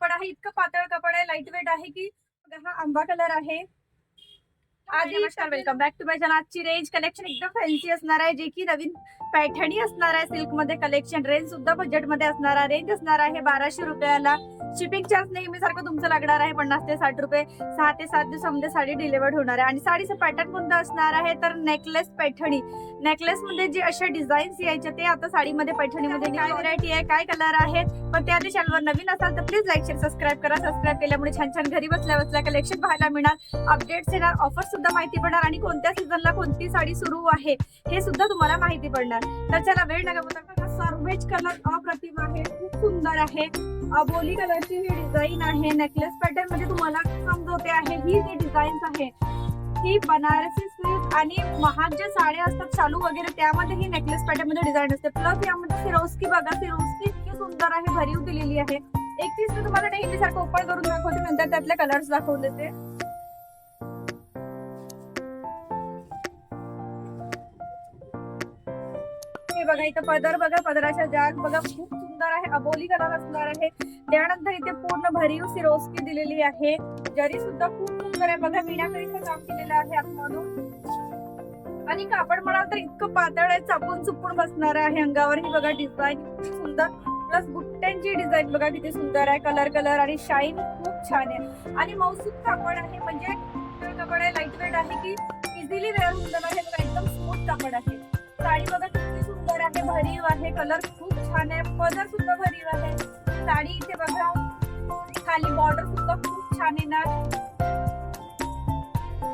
कापड आहे इतकं पातळ कापड आहे लाइट वेट आहे की हा आंबा कलर आहे. आधी नमस्कार welcome back to my channel आजची रेंज कलेक्शन एकदम फॅन्सी असणार आहे जे की नवीन पैठणी असणार आहे. सिल्कमध्ये कलेक्शन रेंज सुद्धा बजेटमध्ये असणार आहे. रेंज असणार आहे बाराशे रुपयाला. शिपिंग चार्ज नेहमी सारखं तुमचं लागणार आहे पन्नास ते साठ रुपये. सहा ते सात दिवसामध्ये साडी डिलिव्हर्ड होणार आहे. आणि साडीचं पॅटर्न कोणतं असणार आहे? तर नेकलेस पैठणी नेकलेस मध्ये जे अशा डिझाईन्स यायचे ते आता साडीमध्ये पैठणीमध्ये काय व्हरायटी आहे काय कलर आहेत? पण त्या आधी चॅनलवर नवीन असाल तर प्लीज लाईक शेअर सबस्क्राईब करा. सबस्क्राईब केल्यामुळे छान छान घरी बसल्या बसल्या कलेक्शन पाहायला मिळणार. अपडेट्स येणार ऑफर सुद्धा माहिती पडणार आणि कोणत्या सीझनला कोणती साडी सुरू आहे हे सुद्धा तुम्हाला माहिती पडणार. तर चला वेळ नका सर्वेज कलर अप्रतिम आहे खूप सुंदर आहे. अबोली कलरची ही डिझाईन आहे नेकलेस पॅटर्नमध्ये तुम्हाला समजवते आहे ही जी डिझाईन आहे ही बनारसी सिल्क आणि महाग ज्या साड्या असतात चालू वगैरे त्यामध्ये ही नेकलेस पॅटर्नमध्ये डिझाईन असते. प्लस यामध्ये सिरोस्की बघा सिरोस्की इतकी सुंदर आहे भरीव दिलेली आहे. एक पीस मी तुम्हाला नेहमी सारखं ओपन करून दाखवते नंतर त्यातले कलर्स दाखवून देते. हे बघा इथं पदर बघा पदराच्या जाग बघा खूप सुंदर आहे अबोली कलर असणार आहे. त्यानंतर इथे पूर्ण भरीव सिरोस्की दिलेली आहे. जरी सुद्धा खूप सुंदर आहे. बघा मीनाकरीचं काम केलेलं आहे आतमधून. आणि कापड म्हणाल तर इतकं पातळ आहे चापून चुपून बसणार आहे अंगावर ही बघा डिझाईन सुंदर. प्लस गुट्ट्यांची डिझाईन बघा किती सुंदर आहे. कलर कलर आणि शाईन खूप छान आहे. आणि मौसूद कापड आहे. म्हणजे कापड आहे लाइट वेट आहे की इझिली वेअर होऊन जाणार आहे. बघा एकदम स्मूथ कापड आहे. साडी भरीव आहे कलर खूप छान आहे कलर सुद्धा भरीव आहे. साडी इथे बघा. खाली बॉर्डर सुद्धा खूप छान येणार.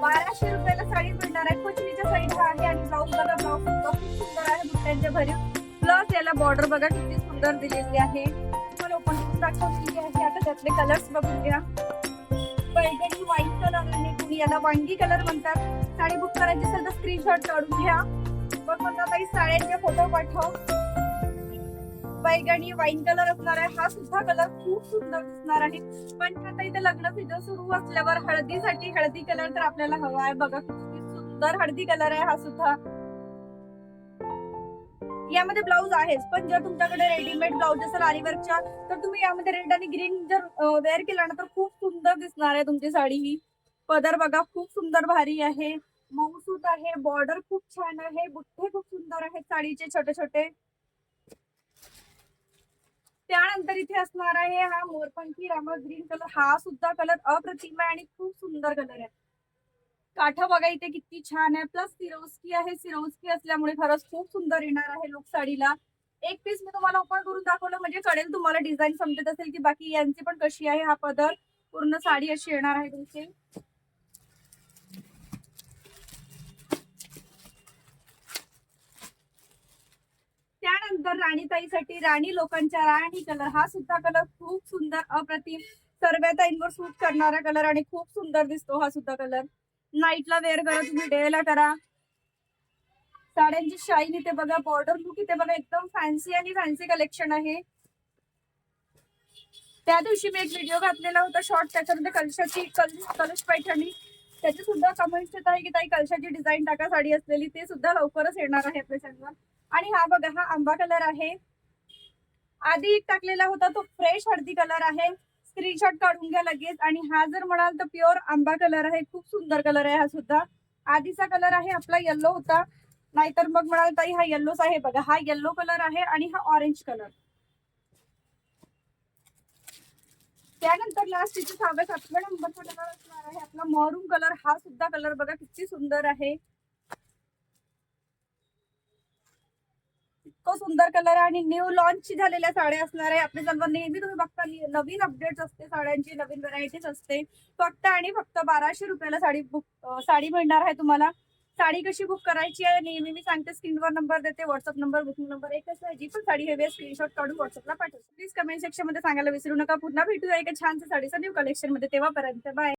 बाराशे रुपयाला साडी मिळणार आहे. कोचनीच्या साईडला आहे आणि ब्लाऊज बघा ब्लाऊज सुद्धा खूप सुंदर आहे बुट्ट्यांच्या भरीव. प्लस याला बॉर्डर बघा किती सुंदर दिलेली आहे. तुम्हाला ओपन करून दाखवलेली आहे. आता त्यातले कलर्स बघून घ्या. पैठणी व्हाईट कलर आहे. कुणी याला वांगी कलर म्हणतात. साडी बुक करायची असेल तर स्क्रीनशॉट काढून घ्या. बघ म्हणतात काही साड्यांचे फोटो पाठव. बैगणी वाईन कलर असणार आहे. हा सुद्धा कलर खूप सुंदर दिसणार आहे. पण आता इथे लग्न सीझन सुरू असल्यावर हळदीसाठी हळदी कलर तर आपल्याला हवा आहे. बघा किती सुंदर हळदी कलर आहे हा सुद्धा. यामध्ये ब्लाऊज आहेच पण जर तुमच्याकडे रेडीमेड ब्लाऊज असेल आरीवर्कच्या तर तुम्ही यामध्ये रेड आणि ग्रीन जर वेअर केला ना तर खूप सुंदर दिसणार आहे तुमची साडी ही. पदर बघा खूप सुंदर भारी आहे. मऊसूत आहे बॉर्डर खूप छान आहे बुट्टे खूप सुंदर आहेत साडीचे छोटे छोटे त्यानंतर इथे असणार आहे. हा मोरपंखी रामा ग्रीन कलर हा सुद्धा कलर अप्रतिम आहे आणि खूप सुंदर कलर आहे. काठा बघा इथे किती छान आहे. प्लस सिरोस्की आहे. सिरोस्की असल्यामुळे खरंच खूप सुंदर येणार आहे लोक साडीला. एक पीस मी तुम्हाला ओपन करून दाखवलं म्हणजे कळेल तुम्हाला डिझाईन समजत असेल की बाकी यांची पण कशी आहे हा पदर. पूर्ण साडी अशी येणार आहे तुमची. त्यानंतर राणीताईसाठी राणी लोकांच्या राणी कलर. हा सुद्धा कलर खूप सुंदर अप्रतिम. सर्व्याताईंवर सूट करणारा कलर आणि खूप सुंदर दिसतो हा सुद्धा कलर. नाईटला वेअर करा तुम्ही डेला करा. साड्यांची शाईन इथे बघा बॉर्डर लुक इथे बघा एकदम फॅन्सी आणि फॅन्सी कलेक्शन आहे. त्या दिवशी मी एक व्हिडिओ घातलेला होता शॉर्ट त्याच्यामध्ये कलशाची कल कलश पैठणी. त्याची सुद्धा कमेंट येत आहे की ताई कलशाची डिझाईन टाका साडी असलेली. ते सुद्धा लवकरच येणार आहे आपल्या चॅनलवर आणि हा बघा हा आंबा कलर आहे. आधी एक टाकलेला होता तो फ्रेश हळदी कलर आहे. स्क्रीनशॉट काढून घ्या लगेच. आणि हा जर म्हणाल तर प्युअर आंबा कलर आहे. खूप सुंदर कलर आहे हा सुद्धा. आधीचा कलर आहे आपला येल्लो होता. नाहीतर मग म्हणाल ताई हा येल्लोच आहे. बघा हा येल्लो कलर आहे आणि हा ऑरेंज कलर त्यानंतर लास्ट इथे सहाव्या सातव्या नंबरचा कलर असणार आहे. आपला मॉरूम कलर हा सुद्धा कलर बघा किती सुंदर आहे. इतकं सुंदर कलर आणि न्यू लॉन्च झालेल्या साड्या असणार आहे. आपल्या सर्व नेहमी तुम्ही बघता नवीन अपडेट्स असते साड्यांची नवीन व्हरायटीज असते. फक्त आणि फक्त बाराशे रुपयाला साडी बुक साडी मिळणार आहे तुम्हाला. साडी कशी बुक करायची आहे नेहमी मी सांगते. स्क्रीनवर नंबर देते व्हॉट्सअप नंबर बुकिंग नंबर एकच आहे. जी पण साडी हवी आहे स्क्रीनशॉट काढून व्हॉट्सअपला पाठवतो प्लीज कमेंट सेक्शनमध्ये सांगायला विसरू नका. पुन्हा भेटूया एका छानच्या साडीचा न्यू कलेक्शनमध्ये. तेव्हापर्यंत बाय